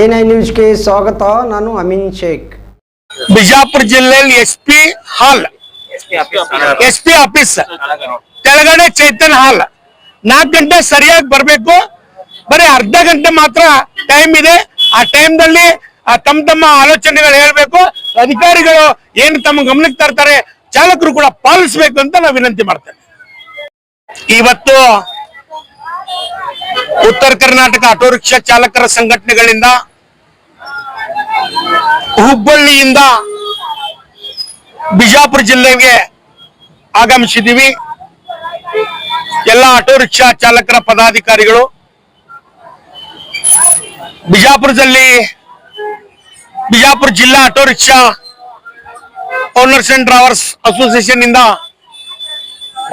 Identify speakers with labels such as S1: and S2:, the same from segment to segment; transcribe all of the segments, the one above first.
S1: N I ನ್ಯೂಸ್ಗೆ ಸ್ವಾಗತ, ನಾನು ಅಮೀನ್ ಶೇಖ್.
S2: ಬಿಜಾಪುರ ಜಿಲ್ಲೆಯಲ್ಲಿ S P hall. S P office. ಕೆಳಗಡೆ ಚೈತನ್ಯ ಹಾಲ್. ನಾಲ್ಕು ಗಂಟೆ ಸರಿಯಾಗಿ ಬರಬೇಕು. ಬರೀ ಅರ್ಧ ಗಂಟೆ ಮಾತ್ರ ಟೈಮ್ ಇದೆ. ಆ ಟೈಮ್ ದಲ್ಲಿ ತಮ್ಮ ತಮ್ಮ ಆಲೋಚನೆಗಳು ಹೇಳ್ಬೇಕು. ಅಧಿಕಾರಿಗಳು ಏನು ತಮ್ಮ ಗಮನಕ್ಕೆ ತರ್ತಾರೆ, ಚಾಲಕರು ಕೂಡ ಪಾಲಿಸಬೇಕು ಅಂತ ನಾವು ವಿನಂತಿ ಮಾಡ್ತೇವೆ. ಇವತ್ತು ಉತ್ತರ ಕರ್ನಾಟಕ ಆಟೋ ರಿಕ್ಷಾ ಚಾಲಕರ ಸಂಘಟನೆಗಳಿಂದ ಹುಬ್ಬಳ್ಳಿಯಿಂದ ಬಿಜಾಪುರ ಜಿಲ್ಲೆಗೆ ಆಗಮಿಸಿದ್ದೀವಿ. ಎಲ್ಲ ಆಟೋ ರಿಕ್ಷಾ ಚಾಲಕರ ಪದಾಧಿಕಾರಿಗಳು ಬಿಜಾಪುರದಲ್ಲಿ ಬಿಜಾಪುರ ಜಿಲ್ಲಾ auto rickshaw owners and drivers association ಇಂದ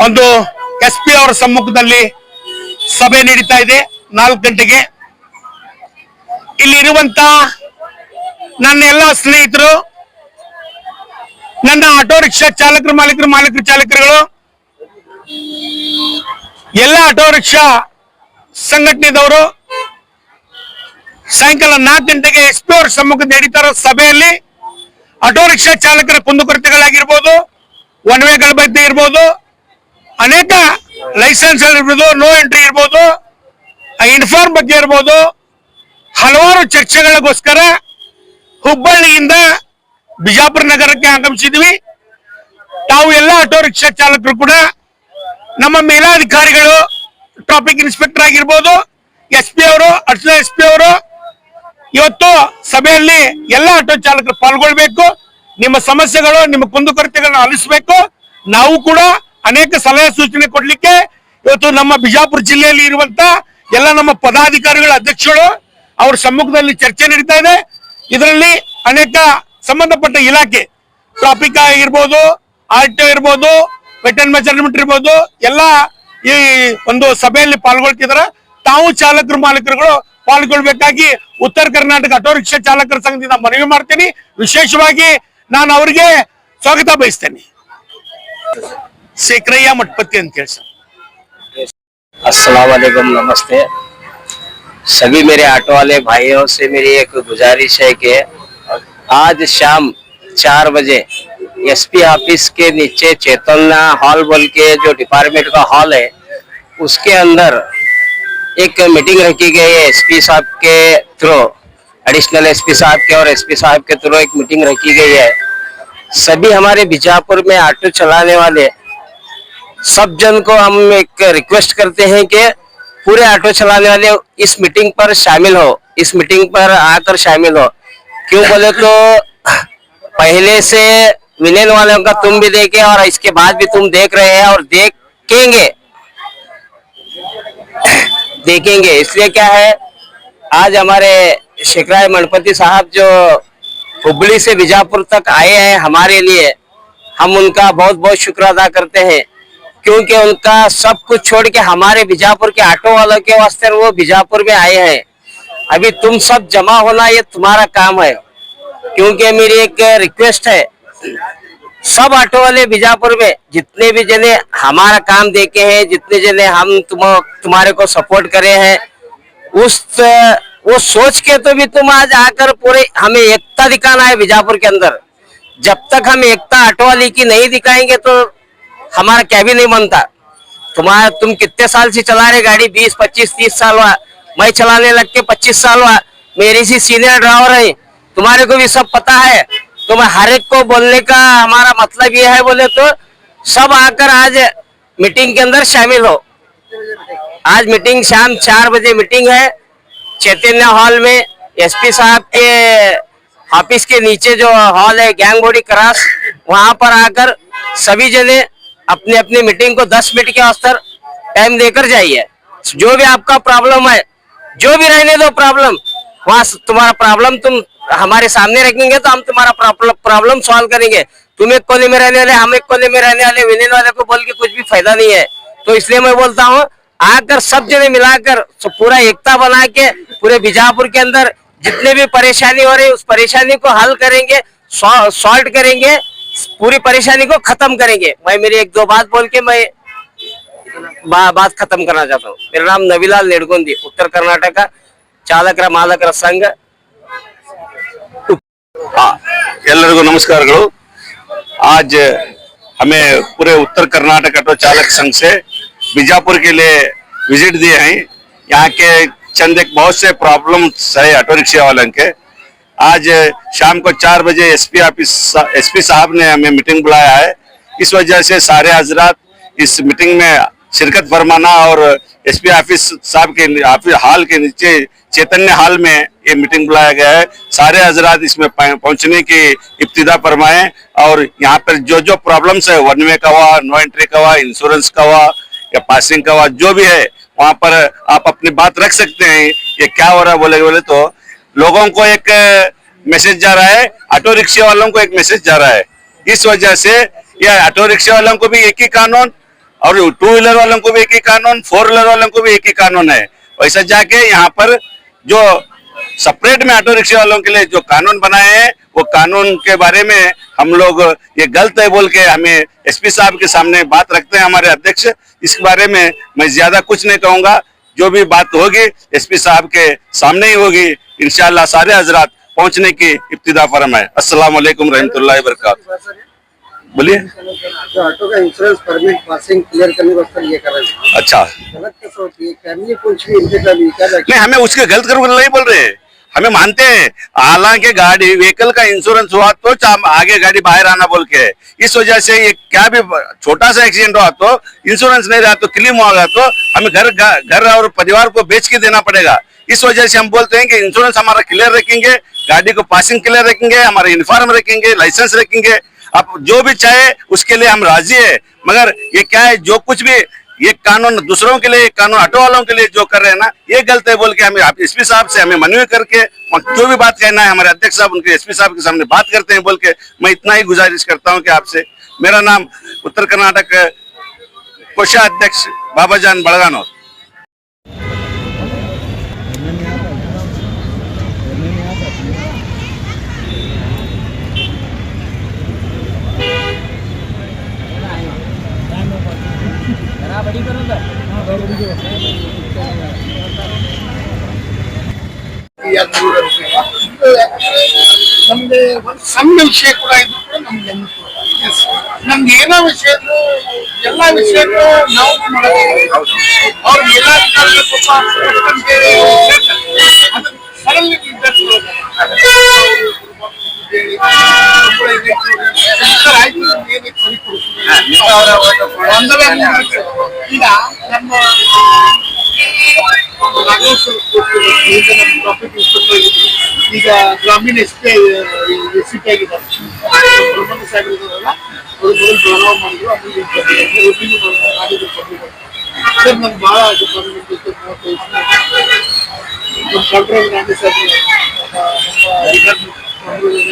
S2: ಒಂದು ಎಸ್ ಪಿ ಅವರ ಸಮ್ಮುಖದಲ್ಲಿ ಸಭೆ ನಡೀತಾ ಇದೆ. ನಾಲ್ಕು ಗಂಟೆಗೆ. ಇಲ್ಲಿರುವಂತ ನನ್ನ ಎಲ್ಲ ಸ್ನೇಹಿತರು, ನನ್ನ ಆಟೋ ರಿಕ್ಷಾ ಚಾಲಕರು, ಮಾಲೀಕರು ಮಾಲೀಕರು, ಚಾಲಕರುಗಳು, ಎಲ್ಲ ಆಟೋ ರಿಕ್ಷಾ ಸಂಘಟನೆದವರು, ಸಾಯಂಕಾಲ ನಾಲ್ಕು ಗಂಟೆಗೆ ಎಸ್ ಪಿ ಅವರ ಸಭೆಯಲ್ಲಿ ಆಟೋ ರಿಕ್ಷಾ ಚಾಲಕರ ಕುಂದುಕೊರತೆಗಳಾಗಿರ್ಬೋದು ಒನ್ ವೇಗಳ ಬಗ್ಗೆ ಇರ್ಬೋದು ಅನೇಕ ಲೈಸೆನ್ಸ್ ಇರ್ಬೋದು ನೋ ಎಂಟ್ರಿ ಇರ್ಬೋದು ಇನ್ಫಾರ್ಮ್ ಬಗ್ಗೆ ಇರ್ಬೋದು, ಹಲವಾರು ಚರ್ಚೆಗಳಿಗೋಸ್ಕರ ಹುಬ್ಬಳ್ಳಿಯಿಂದ ಬಿಜಾಪುರ ನಗರಕ್ಕೆ ಆಗಮಿಸಿದ್ವಿ. ತಾವು ಎಲ್ಲ ಆಟೋ ರಿಕ್ಷಾ ಚಾಲಕರು ಕೂಡ ನಮ್ಮ ಮೇಲಾಧಿಕಾರಿಗಳು ಟ್ರಾಫಿಕ್ ಇನ್ಸ್ಪೆಕ್ಟರ್ ಆಗಿರ್ಬೋದು ಎಸ್ ಪಿ ಅವರು, ಅರ್ಚನಾ ಎಸ್ ಪಿ ಅವರು, ಇವತ್ತು ಸಭೆಯಲ್ಲಿ ಎಲ್ಲ ಆಟೋ ಚಾಲಕರು ಪಾಲ್ಗೊಳ್ಬೇಕು. ನಿಮ್ಮ ಸಮಸ್ಯೆಗಳು, ನಿಮ್ಮ ಕುಂದುಕೊರತೆಗಳನ್ನ ಆಲಿಸಬೇಕು ನಾವು ಕೂಡ ಅನೇಕ ಸಲಹೆ ಸೂಚನೆ ಕೊಡ್ಲಿಕ್ಕೆ ಇವತ್ತು ನಮ್ಮ ಬಿಜಾಪುರ ಜಿಲ್ಲೆಯಲ್ಲಿ ಇರುವಂತ ಎಲ್ಲ ನಮ್ಮ ಪದಾಧಿಕಾರಿಗಳ ಅಧ್ಯಕ್ಷರು ಅವ್ರ ಸಮ್ಮುಖದಲ್ಲಿ ಚರ್ಚೆ ನಡೀತಾ ಇದೆ. ಇದರಲ್ಲಿ ಅನೇಕ ಸಂಬಂಧಪಟ್ಟ ಇಲಾಖೆ, ಟ್ರಾಫಿಕ್ ಆಗಿರ್ಬೋದು ಆರ್ ಟಿ ಇರ್ಬೋದು ವೆಟನ್ ಮೆಜರ್ಮೆಂಟ್ ಇರ್ಬೋದು, ಎಲ್ಲ ಈ ಒಂದು ಸಭೆಯಲ್ಲಿ ಪಾಲ್ಗೊಳ್ತಿದ್ದಾರೆ. ತಾವು ಚಾಲಕರು, ಮಾಲೀಕರುಗಳು ಪಾಲ್ಗೊಳ್ಬೇಕಾಗಿ ಉತ್ತರ ಕರ್ನಾಟಕ ಆಟೋ ರಿಕ್ಷಾ ಚಾಲಕರ ಸಂಘದಿಂದ ಮನವಿ ಮಾಡ್ತೀನಿ. ವಿಶೇಷವಾಗಿ ನಾನು ಅವರಿಗೆ ಸ್ವಾಗತ ಬಯಸ್ತೇನೆ. शेखरैया मठपत के
S3: अंकिल सर। नमस्ते। सभी मेरे ऑटो वाले भाइयों से मेरी एक गुजारिश है कि आज शाम चार बजे एसपी ऑफ़िस के नीचे चेतन्ना हॉल बोल के जो डिपार्टमेंट का हॉल है, उसके अंदर एक मीटिंग रखी गई है एसपी साहब के थ्रू एडिशनल एसपी साहब के और एसपी साहब के थ्रू एक मीटिंग रखी गई है। सभी हमारे बीजापुर में ऑटो चलाने वाले सब जन को हम एक रिक्वेस्ट करते हैं कि पूरे ऑटो चलाने वाले इस मीटिंग पर शामिल हो, इस मीटिंग पर आकर शामिल हो। क्यों बोले तो पहले से विलेन वालों का तुम भी देखे और इसके बाद भी तुम देख रहे हैं और देखेंगे। देखेंगे। इसलिए क्या है, आज हमारे शेखराय मणपति साहब जो हुबली से बीजापुर तक आए हैं हमारे लिए, हम उनका बहुत बहुत शुक्र अदा करते हैं। क्योंकि उनका सब कुछ छोड़ के हमारे बीजापुर के ऑटो वालों के वास्ते वो बीजापुर में आए हैं। अभी तुम सब जमा होना ये तुम्हारा काम है। क्योंकि मेरी एक रिक्वेस्ट है। सब ऑटो वाले बीजापुर में जितने भी जने हमारा काम देखे हैं, जितने जने हम तुम, तुम्हारे को सपोर्ट करे हैं, उस, वो सोच के तो भी तुम आज आकर पूरे, हमें एकता दिखाना है बीजापुर के अंदर। जब तक हम एकता ऑटो वाली की नहीं दिखाएँगे तो हमारा क्या भी नहीं बनता। तुम्हारा तुम कितने साल से चला रहे गाड़ी? बीस, पच्चीस, तीस साल हुआ। मैं चलाने लग के पच्चीस साल हुआ। मेरी सी सीनियर ड्राइवर है। तुम्हारे को भी सब पता है। तो मैं हर एक को बोलने का हमारा मतलब ये है बोले तो सब आकर आज मीटिंग के अंदर शामिल हो। आज मीटिंग शाम चार बजे मीटिंग है। चैतन्य हॉल में एसपी साहब के ऑफ़िस के नीचे जो हॉल है, गैंग बॉडी क्रॉस, वहाँ पर आकर सभी जने अपनी अपनी मीटिंग को 10 मिनट के वास्ते टाइम देकर जाइए। जो भी आपका प्रॉब्लम है, जो भी रहने दो प्रॉब्लम वहाँ तुम्हारा प्रॉब्लम तुम हमारे सामने रखेंगे तो हम तुम्हारा प्रॉब्लम सॉल्व करेंगे। तुम एक कोने में रहने वाले, हम एक कोने में रहने वाले विलेन वाले को बोल के कुछ भी फ़ायदा नहीं है। तो इसलिए मैं बोलता हूँ, आकर सब जने मिलाकर, सो पूरा एकता बना के, पूरे बीजापुर के अंदर जितने भी परेशानी हो रही उस परेशानी को हल करेंगे सॉल्व करेंगे। पूरी परेशानी को खत्म करेंगे मैं मेरी एक दो बात बोल के मैं बा, बात खत्म करना चाहता हूँ मेरा नाम नवीलाल नेडगोंदी उत्तर कर्नाटक चालक मालक संघ
S4: हाँ ಎಲ್ಲರಿಗೂ ನಮಸ್ಕಾರಗಳು आज हमें पूरे उत्तर कर्नाटक ऑटो चालक संघ से बीजापुर के लिए विजिट दिए हैं यहाँ के चंद एक बहुत से प्रॉब्लम्स है ऑटो रिक्शा वालों के आज शाम को चार बजे एसपी ऑफ़िस एसपी साहब ने हमें मीटिंग बुलाया है। इस वजह से सारे हजरात इस मीटिंग में शिरकत फरमाना और एसपी ऑफ़िस साहब के ऑफ़िस हाल के नीचे, चैतन्य हाल में ये मीटिंग बुलाया गया है। सारे हजरात इसमें पह- पहुँचने की इब्तदा फरमाएँ और यहाँ पर जो जो प्रॉब्लम्स है वन वे का हुआ नो एंट्री का हुआ इंश्योरेंस का हुआ, या पासिंग का हुआ, जो भी है, वहाँ पर आप अपनी बात रख सकते हैं। ये क्या हो रहा है बोले बोले तो लोगों को एक मैसेज जा रहा है ऑटो रिक्शा वालों को एक मैसेज जा रहा है। इस वजह से ये ऑटो रिक्शा वालों को भी एक ही कानून और टू व्हीलर वालों को भी एक ही कानून फोर व्हीलर वालों को भी एक ही कानून है। वैसा जाके यहाँ पर जो सेपरेट में ऑटो रिक्शा वालों के लिए जो कानून बनाए हैं, वो कानून के बारे में हम लोग ये गलत है बोल के हमें एसपी साहब के सामने बात रखते हैं, हमारे अध्यक्ष। इस बारे में मैं ज़्यादा कुछ नहीं कहूँगा। जो भी बात होगी एसपी साहब के सामने ही होगी। इनशाला सारे हजरात पहुँचने की इब्तदा फरम है रहमतुल्लाहि वबरकातुहू। बोलिए।
S1: ऑटो का इंश्योरेंस परमिट पासिंग क्लियर करने वास्ते ये कर रहे हैं।
S4: अच्छा।
S1: गलत है।
S4: नहीं हमें उसके गलत कर नहीं बोल रहे। हमें मानते हैं। हालाँकि गाड़ी व्हीकल का इंश्योरेंस हुआ तो आगे गाड़ी बाहर आना बोल के। इस वजह से ये क्या भी छोटा सा एक्सीडेंट हुआ तो इंश्योरेंस नहीं रहा तो क्लेम होगा तो हमें घर घर और परिवार को बेच के देना पड़ेगा। इस वजह से हम बोलते हैं कि इंश्योरेंस हमारा क्लियर रखेंगे, गाड़ी को पासिंग क्लियर रखेंगे, हमारा यूनिफॉर्म रखेंगे लाइसेंस रखेंगे। आप जो भी चाहे, उसके लिए हम राज़ी है। मगर ये क्या है, जो कुछ भी ये कानून दूसरों के लिए, कानून ऑटो वालों के लिए जो कर रहे हैं ना, ये गलत है बोल के हमें आप एसपी साहब से हमें मनवी करके जो भी बात कहना है, हमारे अध्यक्ष साहब, उनके एसपी साहब के सामने बात करते हैं बोल के, मैं इतना ही गुजारिश करता हूँ कि आपसे। मेरा नाम उत्तर कर्नाटक कोषा अध्यक्ष बाबा
S5: जान बड़गानौर। ಸಣ್ಣ ವಿಷಯ ಕೂಡ ಇದು ಕೂಡ ನಮ್ಗೆ ಅನುಕೂಲ. ನಮ್ಗೆ ಏನೋ ವಿಷಯ ಇದ್ರು, ಎಲ್ಲಾ ವಿಷಯಕ್ಕೂ ನಾವು ಮಾಡೋದು ಅವ್ರು ಎಲ್ಲ ಅದನ್ನ ಸಡನ್ಲಿ ಈಗ ನಮ್ಮ ಈಗ ಟ್ರಾಫಿಕ್ ಇನ್ಸ್ಪೆಕ್ಟರ್ ಈಗ ಗ್ರಾಮೀಣ ಎಸ್ ಪಿ ಎಸ್ ಪಿ ಆಗಿದ್ದಾರೆ ಬ್ರಹ್ಮಣ್ಯ ಸಾಹೇಬ್ ಇದ್ದಾರಲ್ಲ ಮಾಡಿದ್ರು ನಾನು ಮಾಡಿದ್ರು ಸರ್ ನಮ್ಗೆ ಭಾಳ ಡಿಪಾರ್ಟ್ಮೆಂಟ್ ನಮ್ಮ ಗಾಂಧಿ ಸಾಹೇಬ್ ನಮ್ಮ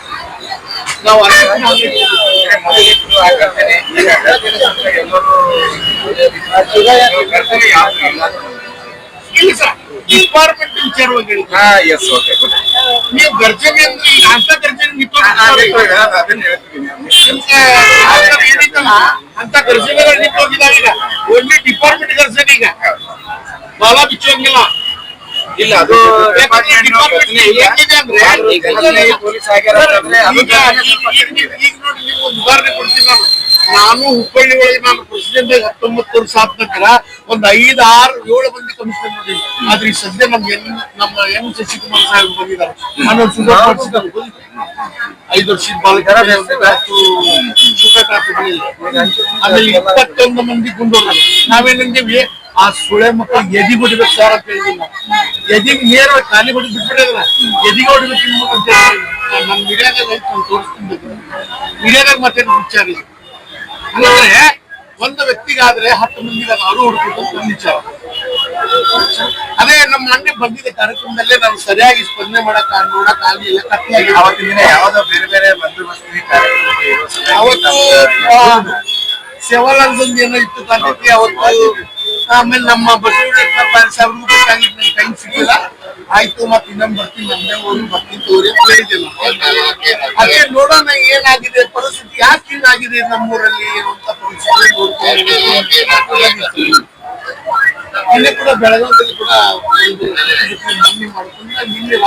S5: ಗರ್ಜನೆ ನಮ್ದು. ನಾವು ಡಿಪಾರ್ಟ್ಮೆಂಟ್ ವಿಚಾರವಾಗಿ ಹೇಳಿದ್ರು. ನೀವು ಗರ್ಜನೆ ಅಂದ್ರೆ ಈಗ ಅಂತ ಗರ್ಜನೆ ನಿಂತೋಗಿದ್ದಾರೆ. ನಿಮ್ಗೆ ಆತರ ಏನಿತ್ತಲ್ಲ, ಅಂತ ಗರ್ಜನೆಗಳು ನಿಂತೋಗಿದಾವೆ ಈಗ ಓನ್ಲಿ ಡಿಪಾರ್ಟ್ಮೆಂಟ್ ಗರ್ಜನೆ ಈಗ ಬಾಲ ಬಿಚ್ಚೋಂಗಿಲ್ಲ
S6: ಇಲ್ಲ ಅದು
S5: ಉದಾಹರಣೆ ಕೊಡ್ತೀನಿ ನಾನು ಹುಬ್ಬಳ್ಳಿ ಒಳಗೆ ನಾನು ಪ್ರೆಸಿಡೆಂಟ್ ಹತ್ತೊಂಬತ್ತು ವರ್ಷ ಆದ ನಂತರ ಒಂದ್ ಐದು ಆರು ಏಳು ಮಂದಿ ಕಮಿಷನರ್ ನೋಡಿ ಆದ್ರೆ ಈ ಸದ್ಯ ನಮ್ಗೆ ಎನ್ ನಮ್ಮ ಎನ್ ಶಶಿಕುಮಾರ್ ಸಾಹೇಬ್ ಬಂದಿದ್ದಾರೆ. ನಾನು ಸುಧಾರ್ ಐದು ವರ್ಷದ ಬಾಲಕರ ಆಮೇಲೆ ಇಪ್ಪತ್ತೊಂದು ಮಂದಿ ಗುಂಡೋರು. ನಾವೇನಂದೇವಿ ಆ ಸುಳೆ ಮಕ್ಕಳು ಎದಿ ಹೊಡಿಬೇಕು ಸರ್ ಅಂತ ಹೇಳಿದ್ರು ಎದಿಗೆ ನೇರ ಖಾಲಿ ಹೊಡಿ ಬಿಟ್ಬಿಟ್ಟಿದ್ರೆ ಎದಿಗೆ ಹೊಡಿಬೇಕು ನಿಮ್ಗೆ ಅಂತ ಹೇಳಿ ನನ್ನ ಮೀಡಿಯಾದಾಗ ನಾನು ತೋರಿಸ್ತೀನಿ ಮೀಡಿಯಾದಾಗ ಮತ್ತೆ ವಿಚಾರ ಇದೆ ಅಂದ್ರೆ ಒಂದು ವ್ಯಕ್ತಿಗಾದ್ರೆ ಹತ್ತು ಮಂದಿಗೆ ಅವರು ಹುಡುಕಿದ್ದು ನನ್ನ ವಿಚಾರ. ಅದೇ ನಮ್ಮ ಮೊನ್ನೆ ಬಂದಿದ್ದ ಕಾರ್ಯಕ್ರಮದಲ್ಲೇ ನಾವು ಸರಿಯಾಗಿ ಸ್ಪಂದನೆ ಮಾಡಕ್ ನೋಡಕ್ ಆಗ್ಲಿಲ್ಲ ಕತ್ತಿಯಾಗಿ
S6: ಅವತ್ತಿನ ದಿನ ಯಾವ್ದೋ ಬೇರೆ ಬೇರೆ ಬಂದೋಬಸ್ತಿ ಕಾರ್ಯಕ್ರಮ ಇರೋ ಸಲುವಾಗಿ
S5: ಅವತ್ತು ಆ, ಏನೋ ಇತ್ತು ಕಾಂತೈತಿ ಅವತ್ತು ಆಮೇಲೆ ನಮ್ಮ ಬಸವಣ್ಣ ಸಾಹೇಬ್ರಿಗೂ ಬೇಕಾಗಿತ್ತು ನಂಗೆ ಟೈಮ್ ಸಿಗ್ಲಿಲ್ಲ. ಆಯ್ತು ಮತ್ತೆ ಇನ್ನೊಂದು ಬರ್ತೀನಿ, ನಮ್ದೇ ಒಂದು ಬರ್ತೀನಿ ತೋರಿ ಅಂತ ಅದೇ ನೋಡೋಣ ಏನಾಗಿದೆ, ಪರಿಸ್ಥಿತಿ ಯಾಕೆ ಹಿಂಗಾಗಿದೆ ನಮ್ಮೂರಲ್ಲಿ ಅಂತ ಪರಿಸ್ಥಿತಿ ನಿನ್ನೆ ಕೂಡ ಬೆಳಗಾವಿಯಲ್ಲಿ ಕೂಡ ಮನವಿ ಮಾಡ್ಕೊಂಡು ನಿನ್ನೆ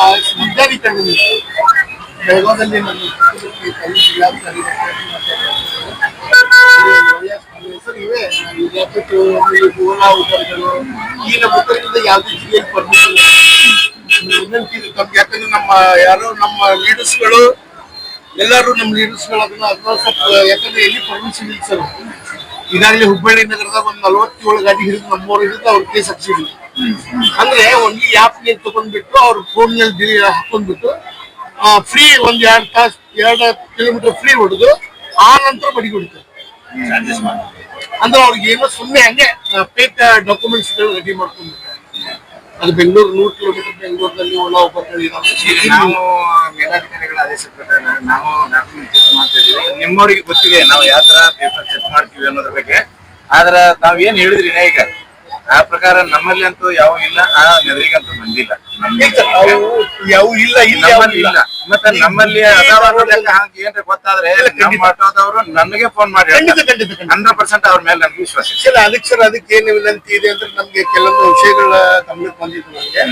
S5: ವಿದ್ಯಾರ್ಥಿ ಕಂಡು ಬೆಳಗಾವದಲ್ಲಿ ನನ್ನ ವಿದ್ಯಾಪೀಠ ಓಲಾ ಉತ್ತರಗಳು ಈ ನಮ್ಮ ಉತ್ತರದಿಂದ ಯಾವುದೇ ಜಿಲ್ಲೆಯಲ್ಲಿ ಪರ್ಮಿಷನ್ ವಿನಂತಿ ಇದೆ ತಮ್ಗೆ. ಯಾಕಂದ್ರೆ ನಮ್ಮ ಯಾರೋ ನಮ್ಮ ಲೀಡರ್ಸ್ಗಳು ಎಲ್ಲರೂ ನಮ್ಮ ಲೀಡರ್ಸ್ಗಳು ಅದನ್ನ ಸ್ವಲ್ಪ, ಯಾಕಂದ್ರೆ ಎಲ್ಲಿ ಪರ್ಮಿಷನ್ ಇಲ್ಲ ಸರ್. ಈಗಾಗಲೇ ಹುಬ್ಬಳ್ಳಿ ನಗರದಾಗ ಒಂದು ನಲವತ್ತೇಳು ಗಾಡಿ ಹಿಡಿದು ನಮ್ಮವ್ರು ಹಿಡಿದು ಅವ್ರ ಕೇಸ್ ಹಚ್ಚಿದ್ರು ಅಂದ್ರೆ ಒಂದು ಆ್ಯಪ್ ನೇ ತಗೊಂಡ್ಬಿಟ್ಟು ಅವ್ರ ಫೋನ್ನಲ್ಲಿ ಹಾಕೊಂಡ್ಬಿಟ್ಟು ಫ್ರೀ ಒಂದ್ ಎರಡ್ ತಾಸ್, ಎರಡು ಕಿಲೋಮೀಟರ್ ಫ್ರೀ ಹೊಡೆದು, ಆ ನಂತರ ಬಡಿ ಹೊಡಿತಾರೆ. ಅಂದ್ರೆ ಅವ್ರಿಗೆ ಏನೋ ಸುಮ್ಮನೆ ಹಂಗೆ ಪೇಕ್ ಡಾಕ್ಯುಮೆಂಟ್ಸ್ ರೆಡಿ ಮಾಡ್ಕೊಂಡು ಅದು ಬೆಂಗಳೂರು ನೂರು ಕಿಲೋಮೀಟರ್ ಬೆಂಗಳೂರಲ್ಲಿ ಓಲಾ
S6: ನಾವು ಮೇಲಾಧಿಕಾರಿಗಳ ಆದೇಶ ಪ್ರಕಾರ ನಾವು ಡಾಕ್ಯುಮೆಂಟ್ ಚೆಕ್ ಮಾಡ್ತಾ ಇದೀವಿ ನಿಮ್ಮವರಿಗೆ ಗೊತ್ತಿದೆ ನಾವು ಯಾವ ತರ ಪೇಪರ್ ಚೆಕ್ ಮಾಡ್ತೀವಿ ಅನ್ನೋದ್ರ ಬಗ್ಗೆ. ಆದ್ರೆ ನಾವ್ ಏನ್ ಹೇಳಿದ್ರಿ ಈಗ ಆ ಪ್ರಕಾರ ನಮ್ಮಲ್ಲಿ ಅಂತೂ ಯಾವ ಇಲ್ಲ ಆ ನೆದರಿಗಂತೂ ಬಂದಿಲ್ಲ. ಅವು
S5: ಯಾವ ಇಲ್ಲ ಇಲ್ಲ
S6: ನಮ್ಮಲ್ಲಿ ಇಲ್ಲ? ಮತ್ತೆ ನಮ್ಮಲ್ಲಿ ಅದಾವ ಅನ್ನೋದೆಲ್ಲ ಹಂಗೆ ಏನ್ರಿ ಗೊತ್ತಾದ್ರೆ ನಮ್ಮ ಆಟೋದವರು ನನಗೆ ಫೋನ್ ಮಾಡಿ
S5: ಖಂಡಿತ ಖಂಡಿತ ಖಂಡಿತ.
S6: ಹಂಡ್ರೆಡ್ ಪರ್ಸೆಂಟ್ ಅವ್ರ ಮೇಲೆ ನನಗೆ ವಿಶ್ವಾಸ ಇದೆ.
S5: ಸರ್ ಅದಕ್ಕೆ ಸರ್ ಅದಕ್ಕೆ ಏನ್ ವಿನಂತಿ ಇದೆ ಅಂದ್ರೆ ನಮ್ಗೆ ಕೆಲವೊಂದು ವಿಷಯಗಳ ಗಮನಕ್ಕೆ ಬಂದಿದ್ರು ನಮ್ಗೆ.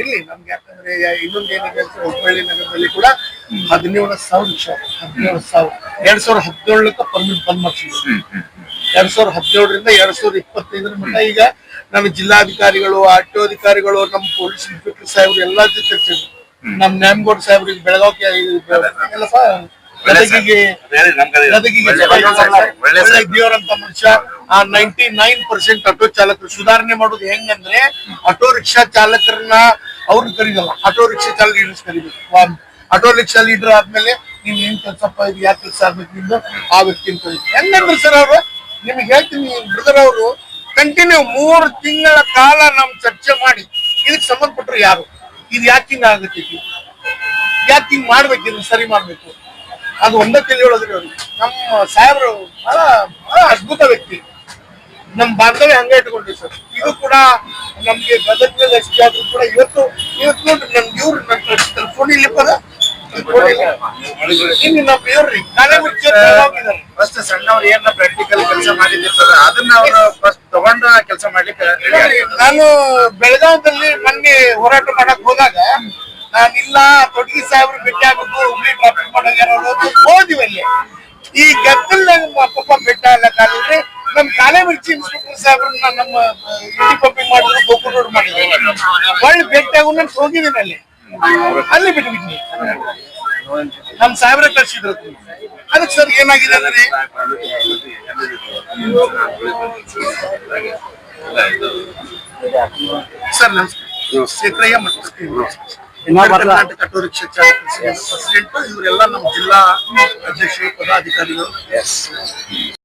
S5: ಇರ್ಲಿ ನಮ್ಗೆ ಯಾಕಂದ್ರೆ ಇನ್ನೊಂದು ಏನಿದೆ ಅಂದ್ರೆ ಹುಬ್ಬಳ್ಳಿ ನಗರದಲ್ಲಿ ಕೂಡ ಹದಿನೇಳು ಸಾವಿರ ಹದಿನೇಳು ಸಾವಿರ. ಎರಡ್ ಸಾವಿರದ ಹದಿನೇಳಕ್ಕೆ ಪರ್ಮಿಟ್ ಬಂದ್ ಮಾಡ್ಸಿದ್ರು. ಎರಡ್ ಸಾವಿರದ ಹದಿನೇಳರಿಂದ ಎರಡ್ ಸಾವಿರದ ಇಪ್ಪತ್ತೈದರ ಮಟ್ಟ ಈಗ ನಮ್ಮ ಜಿಲ್ಲಾಧಿಕಾರಿಗಳು ಆರ್ ಟಿ ಅಧಿಕಾರಿಗಳು ನಮ್ಮ ಪೊಲೀಸ್ ಇನ್ಸ್ಪೆಕ್ಟರ್ ಸಾಹೇಬ್ ಎಲ್ಲ ಜೊತೆ ನಮ್ಮ ನ್ಯಾಮಗೌಡ ಸಾಹೇಬ್ರು ಈಗ ಬೆಳಗಾವಿ. ಎಲ್ಲಪ್ಪ ಗದಗಿಗೆ
S6: ಹೇಳಿ ನಮ್ ಕಡೆ
S5: ಗದಗಿಗೆ
S6: ಒಳ್ಳೆ
S5: ಜವಾಬ್ದಾರಿ
S6: ಒಳ್ಳೆ
S5: ಒಳ್ಳೆ ದೇವರಂತ ಮನುಷ್ಯ ಆ ನೈಂಟಿ ನೈನ್ ಪರ್ಸೆಂಟ್ ಆಟೋ ಚಾಲಕರು. ಸುಧಾರಣೆ ಮಾಡೋದು ಹೆಂಗಂದ್ರೆ ಆಟೋ ರಿಕ್ಷಾ ಚಾಲಕರನ್ನ ಅವ್ರನ್ನ ಕರೀದಲ್ಲ. ಆಟೋ ರಿಕ್ಷಾ ಚಾಲಕ ಲೀಡರ್ಸ್ ಕರಿಬೇಕು. ಆಟೋ ರಿಕ್ಷಾ ಲೀಡರ್ ಆದ್ಮೇಲೆ ನೀನ್ ಏನ್ ಕೆಲ್ಸಪ್ಪ ಇದು ಯಾಕೆ ಕೆಲಸ ಆಗ್ಬೇಕು ನಿಮ್ದು ಆ ವ್ಯಕ್ತಿನ ಕರೀಬೇಕು. ಹೆಂಗಂದ್ರೆ ಸರ್ ಅವ್ರು ನಿಮ್ಗೆ ಹೇಳ್ತೀನಿ ಬ್ರದರ್ ಅವರು ಕಂಟಿನ್ಯೂ ಮೂರು ತಿಂಗಳ ಕಾಲ ನಮ್ ಚರ್ಚೆ ಮಾಡಿ, ಇದಕ್ಕೆ ಸಂಬಂಧಪಟ್ಟರು ಯಾರು? ಇದು ಯಾಕೆ ಹಿಂಗ ಆಗತ್ತೈತಿ ಯಾಕೆ ಹಿಂಗ್ ಮಾಡ್ಬೇಕು ಇದನ್ನ ಸರಿ ಮಾಡ್ಬೇಕು? ಅದು ಒಂದಕ್ಕೆ ಹೇಳೋದ್ರಿ ಅವ್ರಿಗೆ. ನಮ್ಮ ಸಾಹೇಬರು ಬಹಳ ಬಹಳ ಅದ್ಭುತ ವ್ಯಕ್ತಿ. ನಮ್ ಬಾಂಧವ್ಯ ಹಂಗೆ ಇಟ್ಕೊಂಡ್ರಿ ಸರ್. ಇದು ಕೂಡ ನಮ್ಗೆ ಗದಗ್ನಲ್ಲಿ ಅಷ್ಟೇ ಆದ್ರೂ ಕೂಡ ಇವತ್ತು ಇವತ್ತು ನೋಡ್ರಿ ನಮ್ಗೆ ಇವ್ರು ನನ್ನ ಫೋನ್ ಇಲ್ಲಿ
S6: ಫಸ್ಟ್ ಸಣ್ಣವ್ರು ಏನ ಪ್ರಾಕ್ಟಿಕಲ್ ಕೆಲಸ ಮಾಡಿದಿರ್ತದ ಅದನ್ನ ಅವರು ಫಸ್ಟ್ ತಗೊಂಡ ಕೆಲಸ ಮಾಡ್ಲಿಕ್ಕೆ ready
S5: ನೋಡಿ,
S6: ಆಗಿರ್ತಾರೆ.
S5: ನಾನು ಬೆಳಗಾವದಲ್ಲಿ ಮೊನ್ನೆ ಹೋರಾಟ ಮಾಡಕ್ ಹೋದಾಗ ನಾನಿಲ್ಲ ತೊಡಗಿ ಸಾಹೇಬ್ರು ಭೇಟಿ ಆಗ್ಬೇಕು ಹುಬ್ಳಿ ಟ್ರಾಫಿಕ್ ಮಾಡೋದು ಹೋದಿವಿ ಅಲ್ಲಿ. ಈ ಗದ್ದಲ್ನಾಗ ಪಾಪ ಬೆಟ್ಟ ಎಲ್ಲ ಕಾಲಿದ್ರೆ ನಮ್ ಕಾಲೇ ಮಿರ್ಚಿ ಇನ್ಸ್ಪೆಕ್ಟರ್ ಸಾಹೇಬ್ರನ್ನ ನಮ್ಮ ಇಡಿ ಪಂಪಿಂಗ್ ಮಾಡಿದ್ರು ಗೋಕುಲ್ ರೋಡ್ ಮಾಡಿದ್ರು ಒಳ್ಳೆ ಭೇಟಿ ಆಗು ನಾನು ಹೋಗಿದ್ದೀನಿ ಅಲ್ಲಿ. ಅಲ್ಲಿ ಬಿಟ್ಬಿಟ್ನಿ. ನಮ್ ಸಾಹೇಬ್ರೆ ಕಳ್ಸಿದ್ರು. ಅದಕ್ಕೆ ಸರ್ ಏನಾಗಿದೆ ಅಂದ್ರೆ? ಸರ್ ನಮಸ್ಕಾರ. ಮತ್ತು ಕರ್ನಾಟಕ ರಿಕ್ಷಾ ಚಾಲಕ ಪ್ರೆಸಿಡೆಂಟ್ ಇವರೆಲ್ಲ ನಮ್ಮ ಜಿಲ್ಲಾ ಅಧ್ಯಕ್ಷರು ಪದಾಧಿಕಾರಿಗಳು.